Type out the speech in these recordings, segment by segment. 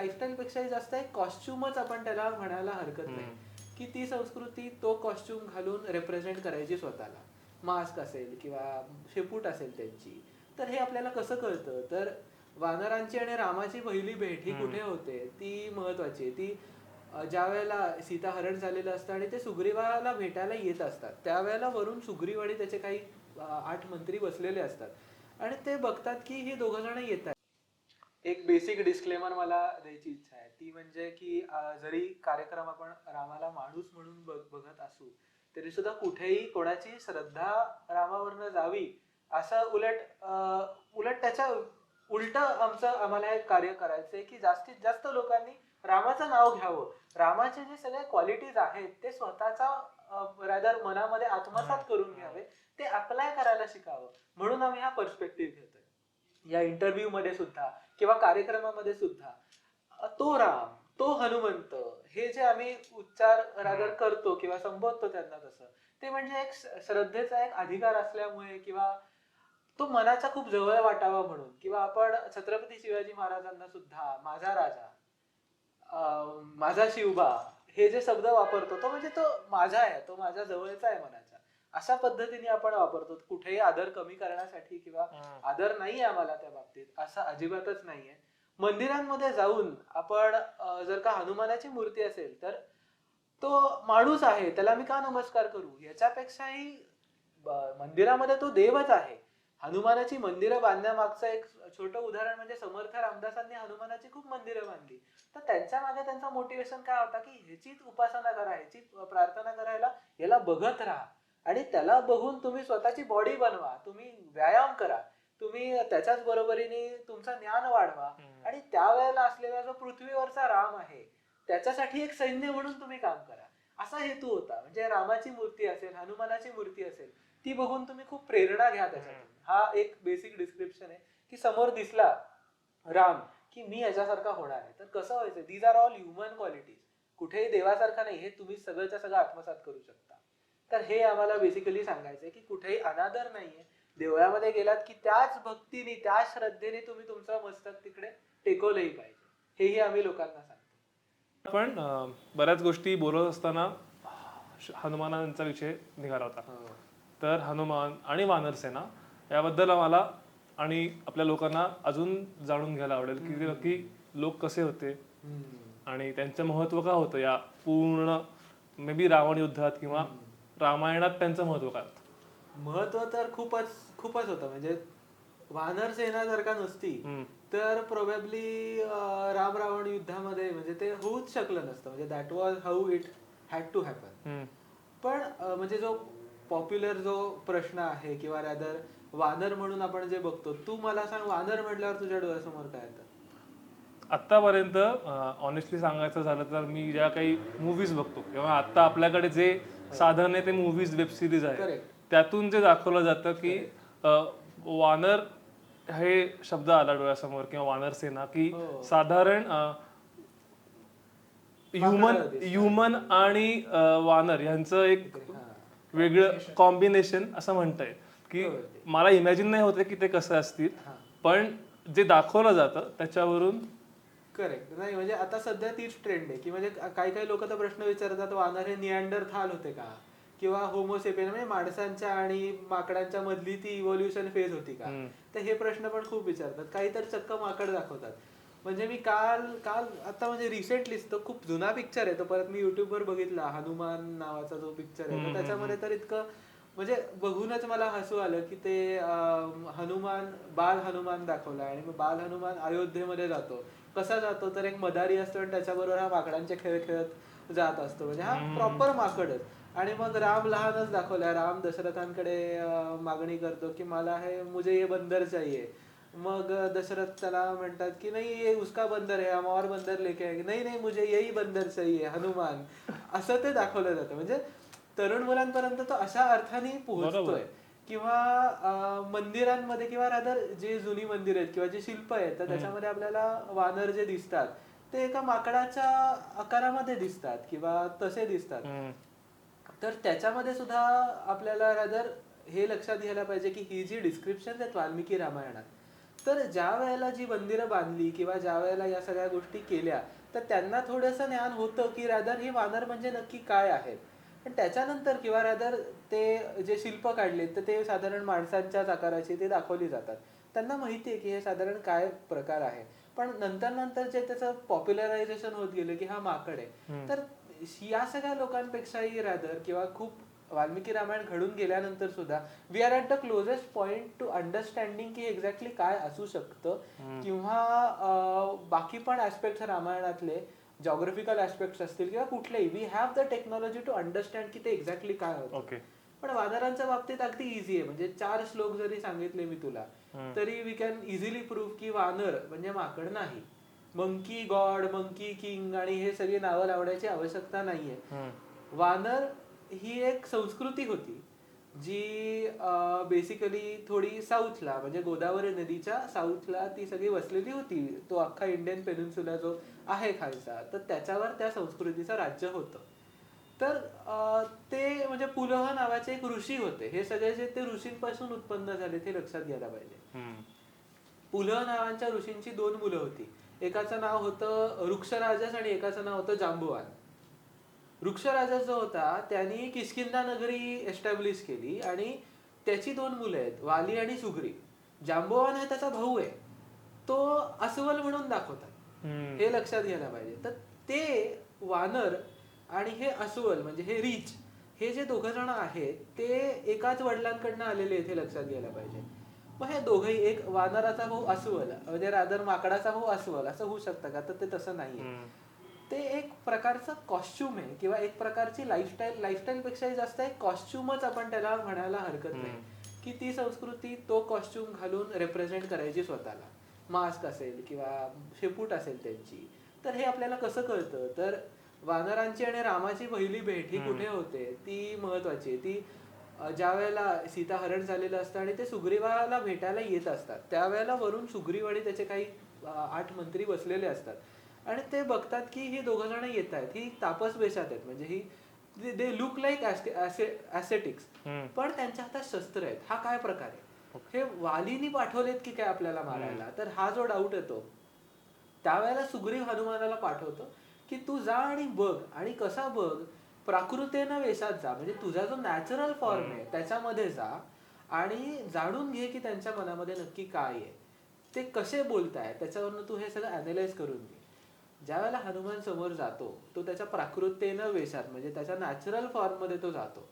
Lifestyle पेक्षाही जास्त एक कॉस्ट्युमच आपण त्याला म्हणायला हरकत नाही. की ती संस्कृती तो कॉस्ट्युम घालून रिप्रेझेंट करायची स्वतःला. मास्क असेल किंवा शेपूट असेल त्यांची. तर हे आपल्याला कसं कळतं? तर वानरांची आणि रामाची पहिली भेट ही कुठे होते? ती महत्वाची आहे. ती ज्या वेळेला सीता हरण झालेलं असतं आणि ते सुग्रीवाला भेटायला येत असतात. त्यावेळेला वरून सुग्रीव आणि त्याचे काही आठ मंत्री बसलेले असतात. आणि ते बघतात की ही दोघं जण येत आहेत. एक बेसिक डिस्क्लेमर मला द्यायची इच्छा आहे. ती म्हणजे की अ, जरी कार्यक्रम आपण रामाला माणूस म्हणून बघ- बघत असू तरी सुद्धा कुठेही कोणाची श्रद्धा रामावरनं जावी असं उलट अ, उलट त्याच्या उलट आमचं आम्हाला हे कार्य करायचंय की जास्तीत जास्त लोकांनी रामाचं नाव घ्यावं. रामाचे जे सगळे क्वालिटीज आहेत ते स्वतःचा रादर मनामध्ये आत्मसात करून घ्यावे ते अप्लाय करायला शिकावं. म्हणून आम्ही हा पर्स्पेक्टिव्ह घेतोय. या इंटरव्ह्यू मध्ये सुद्धा किंवा कार्यक्रमामध्ये सुद्धा. तो राम तो हनुमंत हे जे आम्ही उच्चार रादर करतो किंवा संबोधतो त्यांना तसं ते म्हणजे एक श्रद्धेचा एक अधिकार असल्यामुळे किंवा तो मनाचा खूप जवळ वाटावा म्हणून किंवा आपण छत्रपती शिवाजी महाराजांना सुद्धा माझा राजा माझा शिवबा हे जे शब्द वापरतो तो म्हणजे तो माझा आहे तो माझ्या जवळचा आहे मनाचा. अशा पद्धतीने आपण वापरतो. कुठेही आदर कमी करण्यासाठी किंवा आदर नाहीये आम्हाला त्या बाबतीत असा अजिबातच नाहीये. मंदिरांमध्ये जाऊन आपण जर का हनुमानाची मूर्ती असेल तर तो माणूस आहे त्याला मी का नमस्कार करू? याच्यापेक्षाही मंदिरामध्ये तो देवच आहे. हनुमानाची मंदिरं बांधण्यामागचं एक छोटं उदाहरण म्हणजे समर्थ रामदासांनी हनुमानाची खूप मंदिरं बांधली. तर त्यांच्या मागे त्यांचा मोटिवेशन काय होता की ह्याचीच उपासना करा ह्याची प्रार्थना करायला याला बघत राहा. आणि त्याला बघून तुम्ही स्वतःची बॉडी बनवा तुम्ही व्यायाम करा तुम्ही त्याच्याच बरोबरीने तुमचं ज्ञान वाढवा. आणि त्यावेळेला असलेला जो पृथ्वीवरचा राम आहे त्याच्यासाठी एक सैन्य म्हणून तुम्ही काम करा. असा हेतू होता. म्हणजे रामाची मूर्ती असेल हनुमानाची मूर्ती असेल ती बघून तुम्ही खूप प्रेरणा घ्या त्याच्यातून. हा एक बेसिक डिस्क्रिप्शन आहे की समोर दिसला राम की मी याच्यासारखा होणार आहे. तर कसं व्हायचं? These are all human qualities कुठेही देवासारखा नाही. हे तुम्ही सगळंच्या सगळं आत्मसात करू शकता. तर हे आम्हाला बेसिकली सांगायचंय की कुठेही अनादर नाहीये. देवळामध्ये गेलात की त्याच भक्तीने त्याच श्रद्धेने तुम्ही तुमचं मस्तक तिकडे टेकवलंही पाहिजे. हेही आम्ही लोकांना सांगतो. पण बऱ्याच गोष्टी बोलत असताना हनुमानांचा विषय निघाला होता. तर हनुमान आणि वानरसेना याबद्दल आम्हाला आणि आपल्या लोकांना अजून जाणून घ्यायला आवडेल की नक्की लोक कसे होते आणि त्यांचं महत्त्व का होतं या पूर्ण मे बी रावण युद्धात किंवा रामायणात त्यांचं महत्त्व काय होतं? महत्त्व तर खूपच खूपच होतं. म्हणजे वानर सेना जर का नसती हम्म. तर प्रोबॅबली राम रावण युद्धामध्ये म्हणजे ते होऊच शकलं नसतं. म्हणजे that was how it had to happen hmm. पण अं, म्हणजे जो पॉप्युलर जो प्रश्न आहे किंवा रॅदर वानर म्हणून आपण जे बघतो तू मला सांग वानर म्हटल्यावर तुझ्या डोळ्यासमोर काय येतं? आत्तापर्यंत ऑनेस्टली सांगायचं झालं तर मी ज्या काही मूवीज बघतो किंवा आत्ता आपल्याकडे जे साधन आहे ते मूवीज वेब सिरीज आहे. त्यातून जे दाखवलं जातं की वानर हे शब्द आला डोळ्यासमोर किंवा वानर सेना की हो. साधारण ह्युमन. ह्युमन आणि वानर यांचं एक. वेगळं कॉम्बिनेशन असं म्हणता येईल की. मला इमॅजिन नाही होते की ते कसं असतील. पण जे दाखवलं जातं त्याच्यावरून करेक्ट नाही म्हणजे आता सध्या तीच ट्रेंड आहे की म्हणजे काही काही लोक तर प्रश्न विचारतात वानर हे निअँडर थाल होते का? किंवा होमोसेपियन म्हणजे माणसांच्या आणि माकडांच्या मधली ती इव्होल्युशन फेज होती का. तर हे प्रश्न पण खूप विचारतात. काही तर चक्क माकड दाखवतात. म्हणजे मी काल काल आता म्हणजे रिसेंटलीच तो खूप जुना पिक्चर आहे तो परत मी युट्यूबवर बघितला हनुमान नावाचा जो पिक्चर आहे त्याच्यामध्ये तर इतकं म्हणजे बघूनच मला हसू आलं की ते हनुमान बाल हनुमान दाखवला आणि मग बाल हनुमान अयोध्येमध्ये जातो. कसा जातो तर एक मदारी असतो आणि त्याच्याबरोबर हा माकडांचे खेळ खेळत जात असतो. म्हणजे हा प्रॉपर माकडच आणि मग राम लहानच दाखवलाय राम दशरथांकडे मागणी करतो की मला हे मुझे ये बंदर चाहिए. मग दशरथ त्याला म्हणतात की नाही ये उसका बंदर है हम और बंदर लेके आएंगे. नाही नाही मुझे यही बंदर चाहिए हनुमान. असं ते दाखवलं जातं. म्हणजे तरुण मुलांपर्यंत तो अशा अर्थाने पोहोचतोय. किंवा मंदिरांमध्ये किंवा रादर जे जुनी मंदिर आहेत किंवा जे शिल्प आहेत तर त्याच्यामध्ये आपल्याला वानर जे दिसतात ते एका माकडाच्या आकारामध्ये दिसतात किंवा तसे दिसतात. तर त्याच्यामध्ये सुद्धा आपल्याला रादर हे लक्षात घ्यायला पाहिजे की ही जी डिस्क्रिप्शन आहेत वाल्मिकी रामायणात तर ज्या वेळेला जी मंदिरं बांधली किंवा ज्या वेळेला या सगळ्या गोष्टी केल्या तर त्यांना थोडंसं ज्ञान होतं की रादर हे वानर म्हणजे नक्की काय आहेत. पण त्याच्यानंतर किंवा रादर ते जे शिल्प काढले तर ते साधारण माणसांच्याच आकाराचे ते दाखवली जातात. त्यांना माहिती आहे की हे साधारण काय प्रकार आहे. पण नंतर नंतर जे त्याचं पॉप्युलरायझेशन होत गेलं की हा माकड आहे. तर या सगळ्या लोकांपेक्षाही रादर किंवा खूप वाल्मिकी रामायण घडून गेल्यानंतर सुद्धा we are at the closest point to understanding की एक्झॅक्टली काय असू शकतं. किंवा बाकी पण ऍस्पेक्ट रामायणातले जॉग्राफिकल ऍस्पेक्ट असतील किंवा कुठलेही. We have the technology to understand की ते एक्झॅक्टली काय होतं. पण वानरांच्या बाबतीत अगदी इझी आहे. म्हणजे चार श्लोक जरी सांगितले मी तुला तरी वी कॅन इझिली प्रूव्ह की वानर म्हणजे माकड नाही. मंकी गॉड मंकी किंग आणि हे सगळी नावं लावण्याची आवश्यकता नाहीये. वानर ही एक संस्कृती होती जी बेसिकली थोडी साऊथला म्हणजे गोदावरी नदीच्या साऊथला ती सगळी वसलेली होती. तो अख्खा इंडियन पेनिन्सुला जो आहे खालचा. तर त्याच्यावर त्या संस्कृतीचं राज्य होतं. तर ते म्हणजे पुलह नावाचे एक ऋषी होते. हे सगळे जे ते ऋषींपासून उत्पन्न झाले ते लक्षात घ्यायला पाहिजे. पुलह नावांच्या ऋषींची दोन मुलं होती. एकाचं नाव होतं वृक्षराजस आणि एकाचं नाव होतं जांबुवान. वृक्षराजस जो होता त्यांनी किष्किंधा नगरी एस्टॅब्लिश केली आणि त्याची दोन मुलं आहेत वाली आणि सुग्री. जांबुवान हा त्याचा भाऊ आहे. तो अस्वल म्हणून दाखवतात. हे लक्षात घ्यायला पाहिजे. तर ते वानर आणि हे अस्वल म्हणजे हे रिच हे जे दोघ जण आहेत ते एकाच वडिलांकडनं आलेले आहेत हे लक्षात घ्यायला पाहिजे. मग हे दोघही एक वानराचा भाऊ अस्वल म्हणजे रादर माकडाचा भाऊ अस्वल असं होऊ शकतं का? तर ते तसं नाहीये. ते एक प्रकारचं कॉस्ट्युम आहे किंवा एक प्रकारची लाईफस्टाईल लाईफस्टाईल पेक्षाही जास्त एक कॉस्ट्युमच आपण त्याला म्हणायला हरकत नाही. की ती संस्कृती तो कॉस्ट्युम घालून रिप्रेझेंट करायची स्वतःला. मास्क असेल किंवा शेपूट असेल त्यांची तर हे आपल्याला कसं कळतं? तर वानरांची आणि रामाची पहिली भेट ही कुठे होते? ती महत्वाची आहे. ती ज्या वेळेला सीता हरण झालेलं असतं आणि ते सुग्रीवाला भेटायला येत असतात त्यावेळेला वरून सुग्रीव आणि त्याचे काही आठ मंत्री बसलेले असतात. आणि ते बघतात की ही दोघं जण येत आहेत ही तापस वेशात आहेत म्हणजे ही दे लुक लाईक ऍसेटिक्स पण त्यांच्या हातात शस्त्र आहेत. हा काय प्रकार आहे? हे वालीनी पाठवलेत की काय आपल्याला मारायला? तर हा जो डाऊट येतो त्यावेळेला सुग्रीव हनुमानाला पाठवतो की तू जा आणि बघ. आणि कसा बघ? प्राकृतेनं वेशात जा. म्हणजे तुझा जो नॅचरल फॉर्म आहे त्याच्यामध्ये जा आणि जाणून घे की त्यांच्या मनामध्ये नक्की काय आहे. ते कसे बोलताय त्याच्यावरनं तू हे सगळं अनालाइज करून घे. ज्या वेळेला हनुमान समोर जातो तो त्याच्या प्राकृतेनं वेशात म्हणजे त्याच्या नॅचरल फॉर्ममध्ये तो जातो.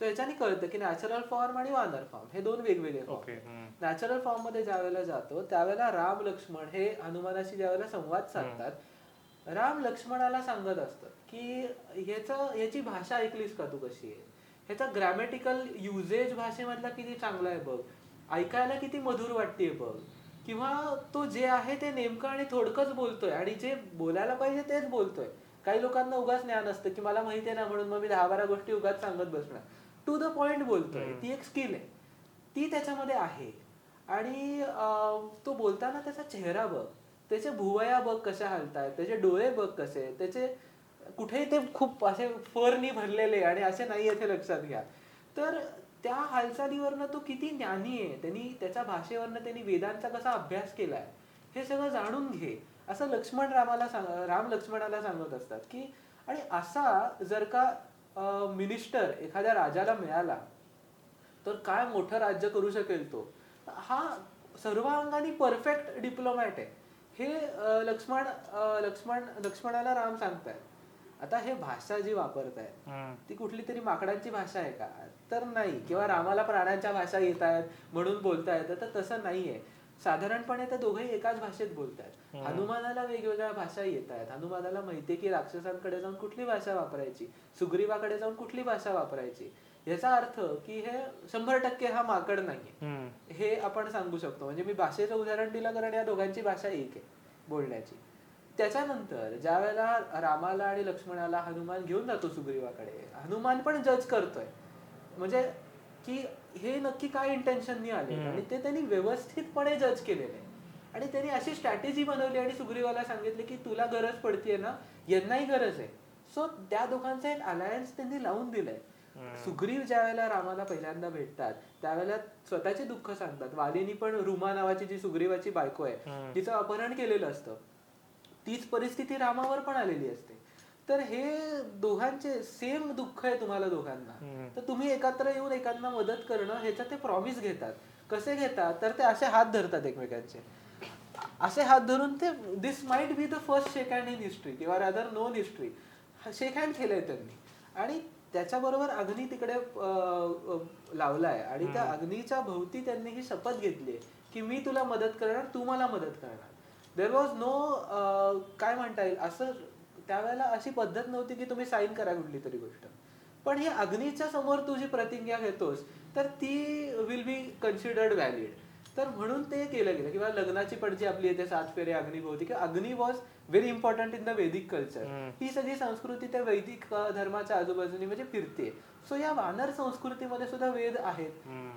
सो याच्याने कळतं की नॅचरल फॉर्म आणि वानर फॉर्म हे दोन वेगवेगळे फॉर्म नॅचरल फॉर्ममध्ये ज्या वेळेला जातो त्यावेळेला राम लक्ष्मण हे हनुमानाशी ज्या वेळेला संवाद साधतात राम लक्ष्मणाला सांगत असतात की ह्याचं ह्याची भाषा ऐकलीस का तू कशी आहे? ह्याचा ग्रॅमॅटिकल युजेज भाषेमधला किती चांगला आहे बघ. ऐकायला किती मधुर वाटतेय बघ. किंवा तो जे आहे ते नेमकं आणि थोडकंच बोलतोय आणि जे बोलायला पाहिजे तेच बोलतोय. काही लोकांना उगाच ज्ञान असतं की मला माहिती आहे ना म्हणून मग मी दहा बारा गोष्टी उगाच सांगत बसणार. टू द पॉइंट बोलतोय. ती एक स्किल आहे. ती त्याच्यामध्ये आहे. आणि तो बोलताना त्याचा चेहरा बघ. त्याचे भुवया बघ कशा हलतायत. त्याचे डोळे बघ कसे. त्याचे कुठेही ते खूप असे फरनी भरलेले आणि असे नाही येथे लक्षात घ्या. तर त्या हालचालीवरनं तो किती ज्ञानी आहे. त्यांनी त्याच्या भाषेवरनं त्यांनी वेदांचा कसा अभ्यास केलाय हे सगळं जाणून घे. असं लक्ष्मण रामाला सांग राम लक्ष्मणाला सांगत असतात की आणि असा जर का मिनिस्टर एखाद्या राजाला मिळाला तर काय मोठं राज्य करू शकेल तो? हा सर्वांगाने परफेक्ट डिप्लोमॅट आहे. हे लक्ष्मण लक्ष्मण लक्ष्मणाला राम सांगतायत. आता हे भाषा जी वापरतायत ती कुठली तरी माकडांची भाषा आहे का? तर नाही. किंवा रामाला प्राण्यांच्या भाषा येत आहेत म्हणून बोलता येतं तर तसं नाहीये. साधारणपणे ते दोघेही एकाच भाषेत बोलतात. हनुमानाला वेगवेगळ्या भाषा येत आहेत हनुमानाला माहितीये की राक्षसांकडे जाऊन कुठली भाषा वापरायची? सुग्रीवाकडे जाऊन कुठली भाषा वापरायची? याचा अर्थ की हे शंभर टक्के हा माकड नाहीये. हे आपण सांगू शकतो. म्हणजे मी भाषेचं उदाहरण दिलं कारण या दोघांची भाषा एक आहे बोलण्याची. त्याच्यानंतर ज्या वेळेला रामाला आणि लक्ष्मणाला हनुमान घेऊन जातो सुग्रीवाकडे हनुमान पण जज करतोय. म्हणजे की हे नक्की काय इंटेन्शननी आले आणि ते त्यांनी व्यवस्थितपणे जज केलेले. आणि त्यांनी अशी स्ट्रॅटेजी बनवली आणि सुग्रीवाला सांगितले की तुला गरज पडतीये ना यांनाही गरज आहे. सो त्या दोघांचा एक अलायन्स त्यांनी लावून दिलाय. सुग्रीव ज्या वेळेला रामाला पहिल्यांदा भेटतात त्यावेळेला स्वतःचे दुःख सांगतात. वालीनी पण रुमा नावाची जी सुग्रीवाची बायको आहे तिचं अपहरण केलेलं असतं. तीच परिस्थिती रामावर पण आलेली असते. तर हे दोघांचे सेम दुःख आहे तुम्हाला दोघांना. तर तुम्ही एकत्र येऊन एकांना मदत करणं ह्याचं ते प्रॉमिस घेतात. कसे घेतात? तर ते असे हात धरतात एकमेकांचे. असे हात धरून ते this might be the first shake hand in history किंवा rather known history shake hand केलंय त्यांनी. आणि त्याच्याबरोबर अग्नी तिकडे लावलाय. आणि त्या अग्नीच्या भोवती त्यांनी ही शपथ घेतली की मी तुला मदत करणार तू मला मदत करणार. देर वॉज नो काय म्हणता येईल? असं त्यावेळेला अशी पद्धत नव्हती की तुम्ही साईन करा कुठली तरी गोष्ट. पण ही अग्नीच्या समोर तू जी प्रतिज्ञा घेतोस तर ती विल बी कन्सिडर्ड व्हॅलिड तर म्हणून ते केलं गेलं. किंवा लग्नाची पण जी आपली येते सात फेरे अग्निभोवती की अग्नी was very important in the Vedic culture ही सगळी संस्कृती त्या वैदिक धर्माच्या आजूबाजूनी म्हणजे फिरते. सो या वानर संस्कृतीमध्ये सुद्धा वेद आहेत.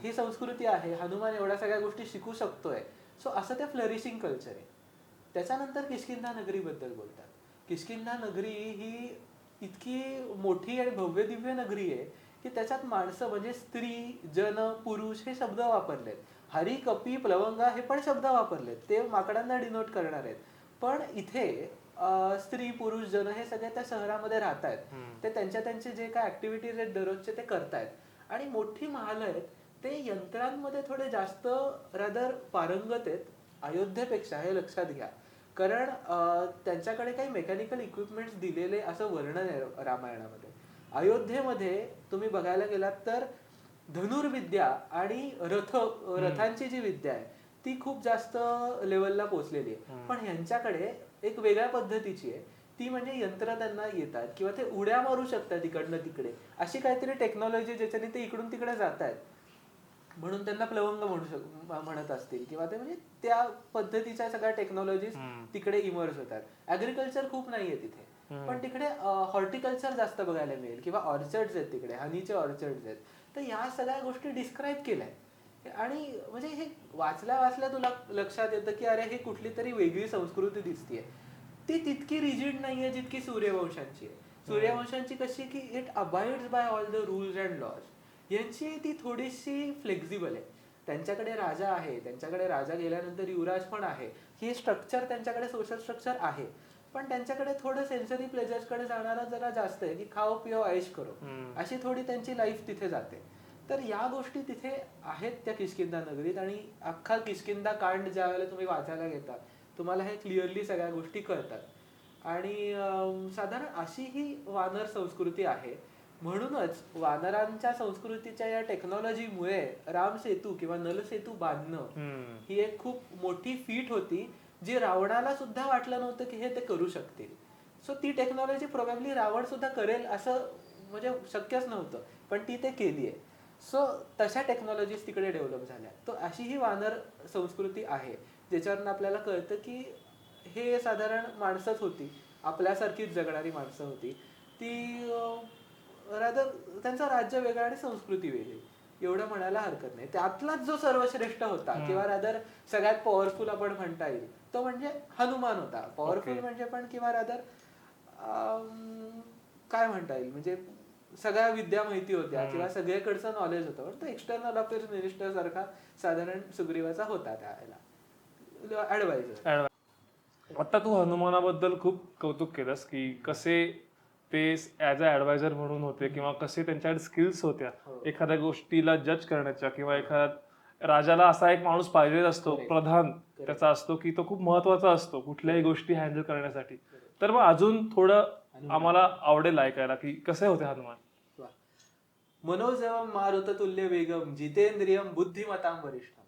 ही संस्कृती आहे. हनुमान एवढ्या सगळ्या गोष्टी शिकू शकतोय. सो असं ते फ्लरिशिंग कल्चर आहे. त्याच्यानंतर किष्किंधा नगरीबद्दल बोलतात. किष्किंधा नगरी ही इतकी मोठी आणि भव्य दिव्य नगरी आहे की त्याच्यात माणसं म्हणजे स्त्री जन पुरुष हे शब्द वापरलेत. हरी कपी प्लवंगा हे पण शब्द वापरलेत. ते माकडांना डिनोट करणार आहेत. पण इथे स्त्री पुरुष जन हे सगळे त्या शहरामध्ये राहत आहेत. ते त्यांच्या त्यांचे जे काय ऍक्टिव्हिटीज आहेत दररोजचे ते करतायत आणि मोठी महाल आहेत ते यंत्रांमध्ये थोडे जास्त रादर पारंगत आहेत अयोध्येपेक्षा हे लक्षात घ्या. कारण त्यांच्याकडे काही मेकॅनिकल इक्विपमेंट्स दिलेले असं वर्णन आहे रामायणामध्ये. अयोध्येमध्ये तुम्ही बघायला गेलात तर धनुर्विद्या आणि रथ रथांची जी विद्या आहे ती खूप जास्त लेवलला पोहोचलेली आहे. पण ह्यांच्याकडे एक वेगळ्या पद्धतीची आहे. ती म्हणजे यंत्र त्यांना येतात किंवा ते उड्या मारू शकतात इकडनं तिकडे. अशी काहीतरी टेक्नॉलॉजी ज्याच्याने ते इकडून तिकडे जात आहेत म्हणून त्यांना प्लवंग म्हणू शक म्हणत असतील. किंवा ते म्हणजे त्या पद्धतीच्या सगळ्या टेक्नॉलॉजीज तिकडे इमर्ज होतात. ऍग्रिकल्चर खूप नाहीये तिथे. पण तिकडे हॉर्टिकल्चर जास्त बघायला मिळेल. किंवा ऑर्चर्ड आहेत तिकडे हनीचे ऑर्चर्ड आहेत. तर या सगळ्या गोष्टी डिस्क्राईब केल्या आणि म्हणजे हे वाचल्या वाचल्या तुला लक्षात येतं की अरे हे कुठली तरी वेगळी संस्कृती दिसतीये. ती तितकी रिजिड नाहीये जितकी सूर्यवंशांची आहे. सूर्यवंशांची कशी की it abides by all the rules and laws यांची ती थोडीशी फ्लेक्झिबल आहे. त्यांच्याकडे राजा आहे त्यांच्याकडे राजा गेल्यानंतर युवराज पण आहे. हे स्ट्रक्चर त्यांच्याकडे सोशल स्ट्रक्चर आहे. पण त्यांच्याकडे थोडं सेन्सरी प्लेजर्सकडे जाणारा जरा जास्त आहे की खाओ पिओ ऐश करो. अशी थोडी त्यांची लाईफ तिथे जाते. तर या गोष्टी तिथे आहेत त्या किशकिंदा नगरीत आणि अख्खा किशकिंदा कांड ज्या वेळेला तुम्ही वाचायला घेता तुम्हाला हे क्लिअरली सगळ्या गोष्टी कळतात. आणि साधारण अशी ही वानर संस्कृती आहे म्हणूनच वानरांच्या संस्कृतीच्या या टेक्नॉलॉजीमुळे राम सेतू किंवा नल सेतू बांधणं ही एक खूप मोठी फीट होती जी रावणाला सुद्धा वाटलं नव्हतं की हे ते करू शकतील. सो ती टेक्नॉलॉजी प्रोबॅबली रावण सुद्धा करेल असं म्हणजे शक्यच नव्हतं पण ती ते केली आहे. सो तशा टेक्नॉलॉजीज तिकडे डेव्हलप झाल्या. तो अशी ही वानर संस्कृती आहे ज्याच्यावरून आपल्याला कळतं की हे साधारण माणसंच होती. आपल्यासारखीच जगणारी माणसं होती. ती रादर त्यांचं राज्य वेगळं आणि संस्कृती वेगळी. एवढं म्हणायला हरकत नाही. त्यातलाच जो सर्वश्रेष्ठ होता किंवा रादर सगळ्यात पॉवरफुल आपण म्हणता येईल तो म्हणजे हनुमान होता. पॉवरफुल म्हणजे पण किंवा रादर काय म्हणता येईल? म्हणजे सगळ्या विद्या माहिती होत्या किंवा सगळीकडचं नॉलेज होतं. पण तो एक्सटर्नल अफेअर्स मिनिस्टर सारखा साधारण सुग्रीवाचा होता त्यावेळेला. ऍडवायझर आता तू हनुमानाबद्दल खूप कौतुक केलंस की कसे ते ऍज अ ऍडवायझर म्हणून होते किंवा कसे त्यांच्याकडे स्किल्स होत्या एखाद्या गोष्टीला जज करण्याच्या किंवा एखाद्या राजाला असा एक माणूस पाहिजे असतो प्रधान त्याचा असतो की तो खूप महत्त्वाचा असतो कुठल्याही गोष्टी हँडल करण्यासाठी. तर मग अजून थोडं आम्हाला आवडेल ऐकायला की कसे होते हनुमान? वा. मनोजवम मारुत तुल्य वेगम जितेंद्रियम बुद्धिमताम वरिष्ठम.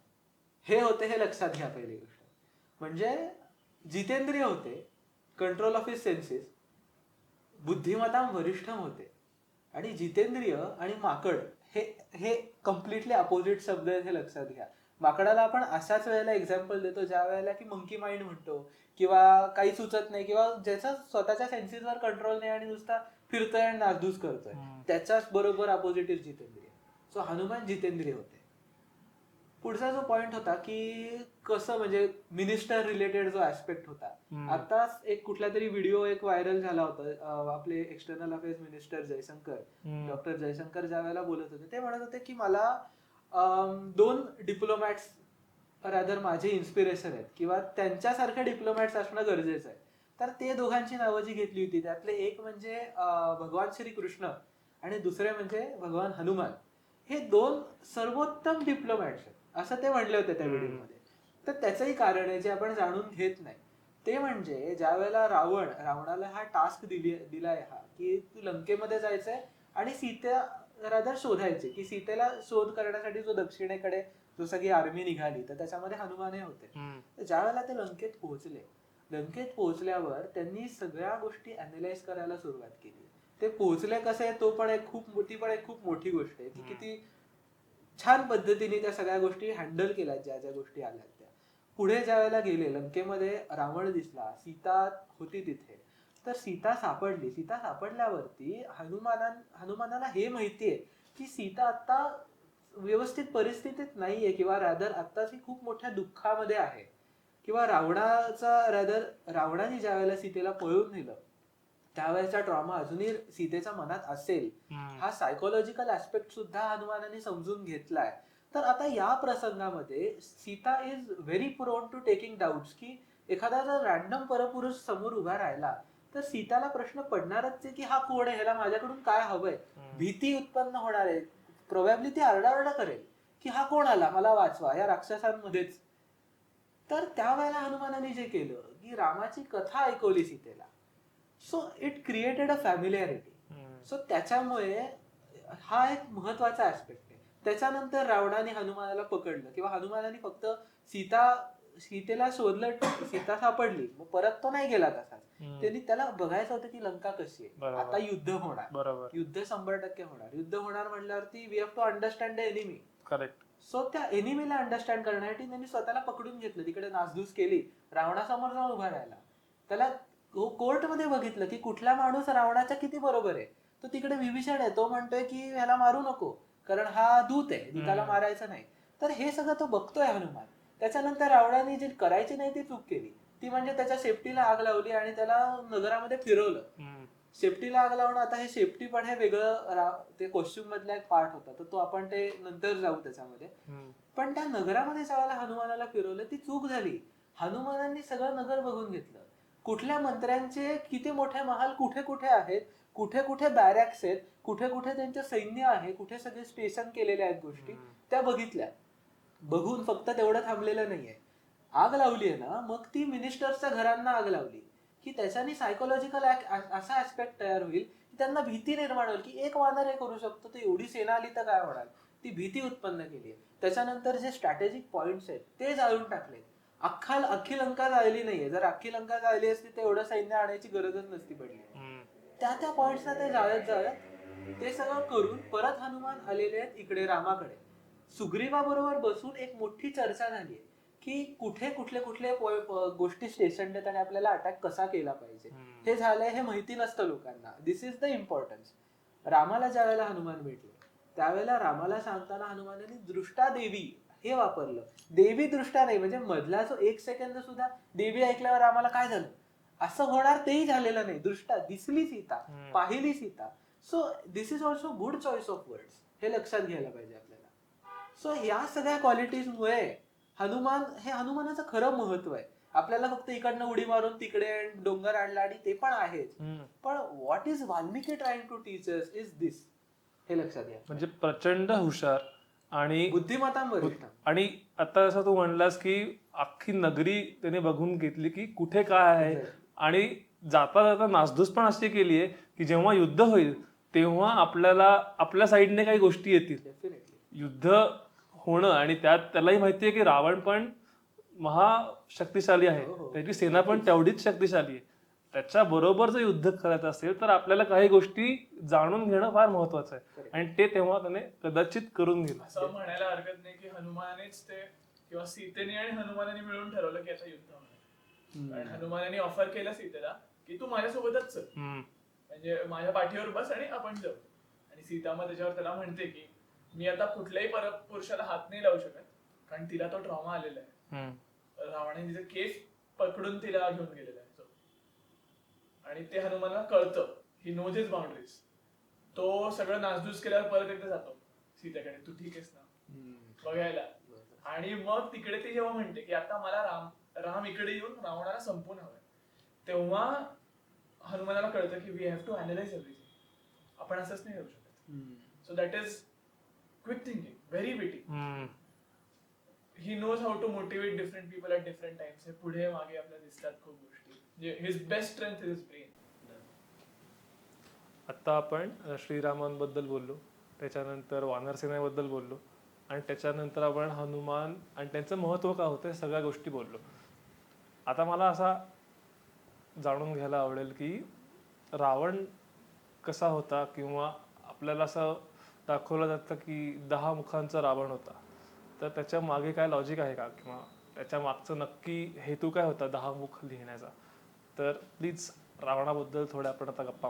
हे होते हे लक्षात घ्या पहिली गोष्ट. म्हणजे जितेंद्रिय होते कंट्रोल ऑफ हिज सेन्सेस बुद्धिमताम वरिष्ठम होते. आणि जितेंद्रिय आणि माकड हे हे कम्प्लिटली अपोजिट शब्द आहेत हे लक्षात घ्या. माकडाला आपण अशाच वेळेला एक्झाम्पल देतो ज्या वेळेला की मंकी माइंड म्हणतो किंवा काही सुचत नाही किंवा ज्याचा स्वतःच्या सेन्सेसवर कंट्रोल नाही आणि नुसता फिरतोय आणि नासधूस करतोय. त्याच्याच बरोबर अपोजिट इज जितेंद्रिय. सो हनुमान जितेंद्रिय होते. पुढचा जो पॉइंट होता की कसं म्हणजे मिनिस्टर रिलेटेड जो ऍस्पेक्ट होता. आताच एक कुठला तरी व्हिडिओ एक व्हायरल झाला होता. आपले external affairs minister Jaishankar. Doctor Jaishankar ज्या वेळेला बोलत होते ते म्हणत होते की मला दोन डिप्लोमॅट्स रादर माझे इन्स्पिरेशन आहेत किंवा त्यांच्यासारखे डिप्लोमॅट्स असणं गरजेचं आहे. तर ते दोघांची नावं जी घेतली होती त्यातले एक म्हणजे भगवान श्री कृष्ण आणि दुसरे म्हणजे भगवान हनुमान. हे दोन सर्वोत्तम डिप्लोमॅट्स आहेत. असं ते म्हणले होते त्या. व्हिडिओमध्ये तर त्याचंही कारण आहे जे आपण जाणून घेत नाही ते म्हणजे ज्या वेळेला रावण रावणाला हा टास्क दिली दिलाय हा की तू लंकेमध्ये जायचंय आणि सीता रादर शोधायचे की सीतेला शोध करण्यासाठी जो दक्षिणेकडे जो सगळी आर्मी निघाली तर त्याच्यामध्ये हनुमानही होते. तर ज्या वेळेला ते लंकेत पोहोचले लंकेत पोहोचल्यावर त्यांनी सगळ्या गोष्टी अनालाइज करायला सुरुवात केली ते पोहोचले कसे तो पण एक खूप मोठी पण एक खूप मोठी गोष्ट आहे की हम्म. किती छान पद्धतीने त्या सगळ्या गोष्टी हँडल केल्या ज्या ज्या गोष्टी आल्या त्या. पुढे ज्या वेळेला गेले लंकेमध्ये रावण दिसला सीता होती तिथे. तर सीता सापडली. सीता सापडल्यावरती हनुमानान हनुमानाला हे माहितीये की सीता आता व्यवस्थित परिस्थितीत नाहीये किंवा रादर आता ती खूप मोठ्या दुःखामध्ये आहे. किंवा रावणाचा रादर रावणाने ज्या वेळेला सीतेला पळून नेलं त्यावेळेचा ट्रॉमा अजूनही सीतेच्या मनात असेल. हा सायकोलॉजिकल ऍस्पेक्ट सुद्धा हनुमानाने समजून घेतलाय. तर आता या प्रसंगामध्ये Sita is very prone to taking doubts की एखादा जर रॅन्डम परपुरुष समोर उभा राहिला तर सीताला प्रश्न पडणारच आहे की हा कोण आहे? ह्याला माझ्याकडून काय हवंय. भीती उत्पन्न होणार आहे. प्रोबॅबली ती आरडाओरडा करेल की हा कोण आला? मला वाचवा या राक्षसांमध्येच. तर त्यावेळेला हनुमानाने जे केलं की रामाची कथा ऐकवली सीतेला. So it created a familiarity hmm. So त्याच्यामुळे हा एक महत्त्वाचा ऍस्पेक्ट आहे. त्याच्यानंतर रावणाने हनुमानाला पकडलं. किंवा हनुमानाने फक्त सीता सीतेला शोधलं सीता सापडली. मग परत तो नाही गेला तसाच. त्यांनी त्याला बघायचं होतं की लंका कशी आहे. आता युद्ध होणार. बरोबर. युद्ध शंभर टक्के होणार. युद्ध होणार म्हटल्यावरती we have to understand the enemy correct so त्या एनिमीला अंडरस्टँड करण्यासाठी त्यांनी स्वतःला पकडून घेतलं. तिकडे नासधूस केली. रावणासमोर जाऊन उभा राहिला. त्याला कोर्टमध्ये बघितलं की कुठला माणूस रावणाच्या किती बरोबर आहे. तो तिकडे विभीषण आहे. तो म्हणतोय की ह्याला मारू नको. कारण हा दूत आहे. दूताला. मारायचं नाही. तर हे सगळं तो बघतोय हनुमान. त्याच्यानंतर रावणाने जी करायची नाही ती चूक केली. ती म्हणजे त्याच्या सेफ्टीला आग लावली आणि त्याला नगरामध्ये फिरवलं. शेपटीला आग लावणं आता हे शेपटी पण हे वेगळं ते कॉस्ट्युम मधला एक पार्ट होता. तर तो आपण ते नंतर जाऊ त्याच्यामध्ये. पण त्या नगरामध्ये ज्यावेळेला हनुमानाला फिरवलं ती चूक झाली. हनुमानांनी सगळं नगर बघून घेतलं. कुठल्या मंत्र्यांचे किती मोठे महाल कुठे कुठे आहेत कुठे कुठे बॅरॅक्स आहेत कुठे कुठे त्यांचं सैन्य आहे कुठे सगळे स्टेशन केलेल्या आहेत गोष्टी. त्या बघितल्या. बघून फक्त तेवढं थांबलेलं नाहीये. आग लावली आहे ना मग ती मिनिस्टर्सच्या घरांना आग लावली. की त्याच्याने सायकोलॉजिकल असा ऍस्पेक्ट तयार होईल की त्यांना भीती निर्माण होईल की एक वानर हे करू शकतो तर एवढी सेना आली तर काय होणार? ती भीती उत्पन्न केली त्याच्यानंतर जे स्ट्रॅटेजिक पॉइंट्स आहेत ते जाळून टाकले अख्खा अख्खी लंका जाळली नाहीये. जर अख्खी लंका जाळली असती तर एवढं सैन्य आणायची गरजच नसती पडली. त्या त्या पॉइंट्सना ते जाळत जाळत ते सगळं करून परत हनुमान आलेले आहेत इकडे रामाकडे. सुग्रीवाबरोबर बसून एक मोठी चर्चा झाली की कुठे कुठले कुठले गोष्टी स्टेशन आहेत आणि आपल्याला अटॅक कसा केला पाहिजे. हे झालंय हे माहिती नसतं लोकांना. दिस इज द इम्पॉर्टन्स रामाला ज्या वेळेला हनुमान भेटले त्यावेळेला रामाला सांगताना हनुमानाने दृष्टा देवी हे वापरलं. देवी दृष्टा नाही म्हणजे मधला जो एक सेकंद सुद्धा देवी ऐकल्यावर आम्हाला काय झालं? असं होणार तेही झालेलं नाही. दृष्टा दिसली सीता. पाहिली Sita. So this is also good choice of words हे लक्षात घ्यायला पाहिजे आपल्याला. सो या सगळ्या क्वालिटीजमुळे हनुमान हे हनुमानाचं खरं महत्त्व आहे. आपल्याला फक्त इकडनं उडी मारून तिकडे डोंगर आणला आणि ते पण आहेच. पण what is Valmiki trying to teachers is this हे लक्षात घ्या. म्हणजे प्रचंड हुशार आणि बुद्धिमत्तांवर आणि आता जसं तू म्हणलास की अख्खी नगरी त्याने बघून घेतली की कुठे काय आहे? आणि जाता जाता नासधूस पण अशी केली आहे की जेव्हा युद्ध होईल तेव्हा आपल्याला आपल्या साईडने काही गोष्टी येतील. युद्ध होणं आणि त्यात त्यालाही माहितीये की रावण पण महाशक्तिशाली आहे. हो, हो. त्याची सेना पण तेवढीच शक्तिशाली आहे. त्याच्या बरोबर जर युद्ध करायचं असेल तर आपल्याला काही गोष्टी जाणून घेणं फार महत्वाचं आहे. आणि ते तेव्हा त्याने कदाचित करून घेतलं असं म्हणायला हरकत नाही की हनुमानेच ते किंवा सीतेने आणि हनुमानाने मिळून ठरवलं की आता युद्ध होणार हनुमानाने ऑफर केलं सीतेला की तू माझ्यासोबतच चल. म्हणजे माझ्या पाठीवर बस आणि आपण जाऊ आणि सीता मग त्याच्यावर त्याला म्हणते की मी आता कुठल्याही पर पुरुषाला हात नाही लावू शकत कारण तिला तो ट्रॉमा आलेला आहे. रावणाने तिचे केस पकडून तिला घेऊन गेलेला आहे. आणि ते हनुमानला कळतं. ही नोज इज बाउंड्रीज तो सगळं नासधूस केल्यावर परत एकदा जातो. सीतेकडे तू ठीक आहेस ना? बघायला. आणि मग तिकडे ती जेव्हा म्हणते की आता मला राम राम इकडे येऊन रावणाला संपून हवंय. तेव्हा हनुमानाला कळतं की we have to analyse everything आपण असंच नाही करू शकत. So that is quick thinking very witty hmm. He knows how to motivate different people at different times हे पुढे मागे आपल्याला दिसतात खूप गोष्टी. His best strength is brain आत्ता आपण श्रीरामांबद्दल बोललो त्याच्यानंतर वानरसेनेबद्दल बोललो आणि त्याच्यानंतर आपण हनुमान आणि त्यांचं महत्त्व का होतं सगळ्या गोष्टी बोललो. आता मला असा जाणून घ्यायला आवडेल की रावण कसा होता किंवा आपल्याला असं दाखवलं जातं की दहा मुखांचा रावण होता. तर त्याच्यामागे काय लॉजिक आहे का? किंवा त्याच्या मागचं नक्की हेतू काय होता दहा मुख लिहिण्याचा? तर प्लीज रावणाबद्दल थोड्या आपण आता गप्पा